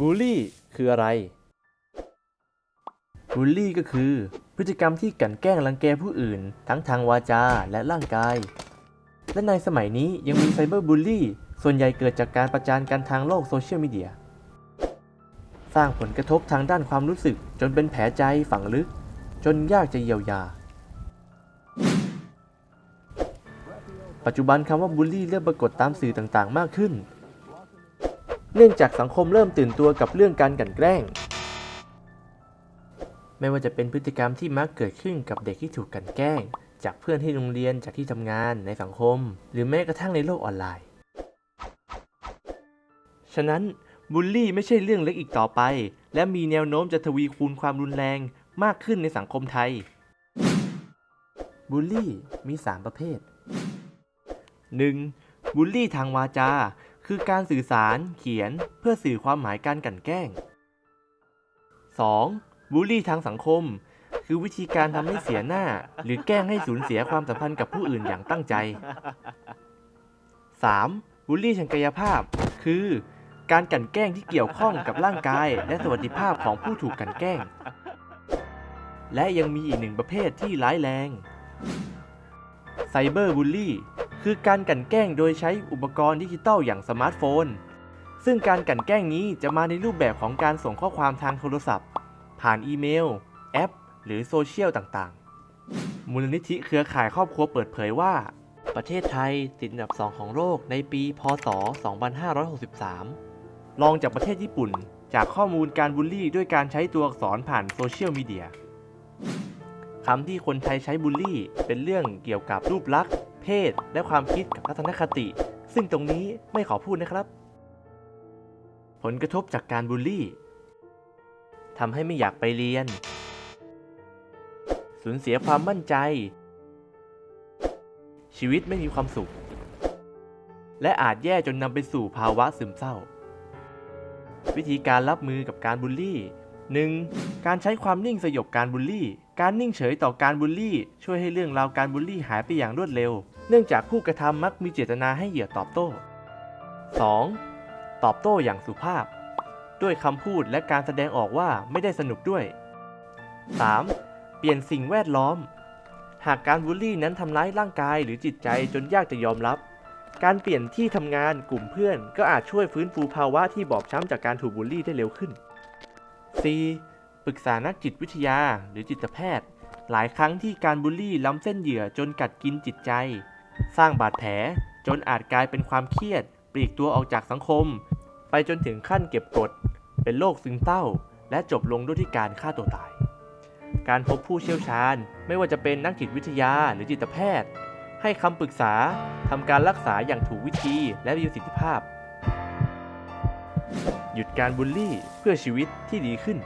บูลลี่คืออะไร บูลลี่ก็คือ พฤติกรรมที่กลั่นแกล้งรังแกผู้อื่น ทั้งทางวาจาและร่างกาย และในสมัยนี้ยังมีไซเบอร์บูลลี่ ส่วนใหญ่เกิดจากการประจานกันทางโลกโซเชียลมีเดีย สร้างผลกระทบทางด้านความรู้สึก จนเป็นแผลใจฝังลึก จนยากจะเยียวยา ปัจจุบันคำว่าบูลลี่เริ่มปรากฏตามสื่อต่างๆ มากขึ้น เนื่องจากสังคมเริ่มตื่นตัวกับเรื่องการกันแกล้ง ไม่ว่าจะเป็นพฤติกรรมที่มักเกิดขึ้นกับเด็กที่ถูกกันแกล้ง จากเพื่อนที่โรงเรียนจากที่ทำงานในสังคม หรือแม้กระทั่งในโลกออนไลน์ ฉะนั้นบูลลี่ไม่ใช่เรื่องเล็กอีกต่อไป และมีแนวโน้มจะทวีคูณความรุนแรงมากขึ้นในสังคมไทย บูลลี่มี 3 ประเภท 1. บูลลี่ทางวาจา คือการสื่อสารเขียนเพื่อสื่อความหมายการกลั่นแกล้ง 2. บูลลี่ทางสังคม คือวิธีการทำให้เสียหน้า หรือแกล้งให้สูญเสียความสัมพันธ์กับผู้อื่นอย่างตั้งใจ 3. บูลลี่ทางกายภาพ คือ การกลั่นแกล้งที่เกี่ยวข้องกับร่างกาย และสวัสดิภาพของผู้ถูกกลั่นแกล้ง และยังมีอีกหนึ่งประเภทที่ร้ายแรงไซเบอร์บูลลี่ คือการกลั่นแกล้งโดยใช้อุปกรณ์ดิจิตอลอย่างสมาร์ทโฟน ซึ่งการกลั่นแกล้งนี้จะมาในรูปแบบของการส่งข้อความทางโทรศัพท์ ผ่านอีเมล แอป หรือโซเชียลต่างๆ มูลนิธิเครือข่ายครอบครัวเปิดเผยว่า ประเทศไทยติดอันดับ 2 ของโลกในปี พศ 2563 รองจากประเทศญี่ปุ่น จากข้อมูลการบูลลี่ด้วยการใช้ตัวอักษรผ่านโซเชียลมีเดียคำที่คนไทยใช้บูลลี่ เป็นเรื่องเกี่ยวกับรูปลักษณ์ เพศ และความคิดกับทัศนคติ ซึ่งตรงนี้ไม่ขอพูดนะครับ ผลกระทบจากการบูลลี่ทำให้ไม่อยากไปเรียน สูญเสียความมั่นใจ ชีวิตไม่มีความสุข และอาจแย่จนนำไปสู่ภาวะซึมเศร้า วิธีการรับมือกับการบูลลี่ 1. การใช้ความนิ่งสยบการบูลลี่ การนิ่งเฉยต่อการบูลลี่ ช่วยให้เรื่องราวการบูลลี่หายไปอย่างรวดเร็ว เนื่องจากผู้กระทำมักมีเจตนาให้เหยื่อตอบโต้ 2. ตอบโต้อย่างสุภาพ ด้วยคำพูดและการแสดงออกว่าไม่ได้สนุกด้วย 3. เปลี่ยนสิ่งแวดล้อม หากการบูลลี่นั้นทำร้ายร่างกายหรือจิตใจจนยากจะยอมรับ การเปลี่ยนที่ทำงานกลุ่มเพื่อน ก็อาจช่วยฟื้นฟูภาวะที่บอบช้ำจากการถูกบูลลี่ได้เร็วขึ้น 4. ปรึกษานักจิตวิทยาหรือจิตแพทย์ หลายครั้งที่การบูลลี่ล้ำเส้นเหยื่อจนกัดกินจิตใจ สร้างบาดแผล จนอาจกลายเป็นความเครียด ปลีกตัวออกจากสังคม ไปจนถึงขั้นเก็บกด เป็นโรคซึมเศร้า และจบลงด้วยที่การฆ่าตัวตาย การพบผู้เชี่ยวชาญไม่ว่าจะเป็นนักจิตวิทยาหรือจิตแพทย์ ให้คำปรึกษาทำการรักษาอย่างถูกวิธีและมีประสิทธิภาพ หยุดการบูลลี่เพื่อชีวิตที่ดีขึ้น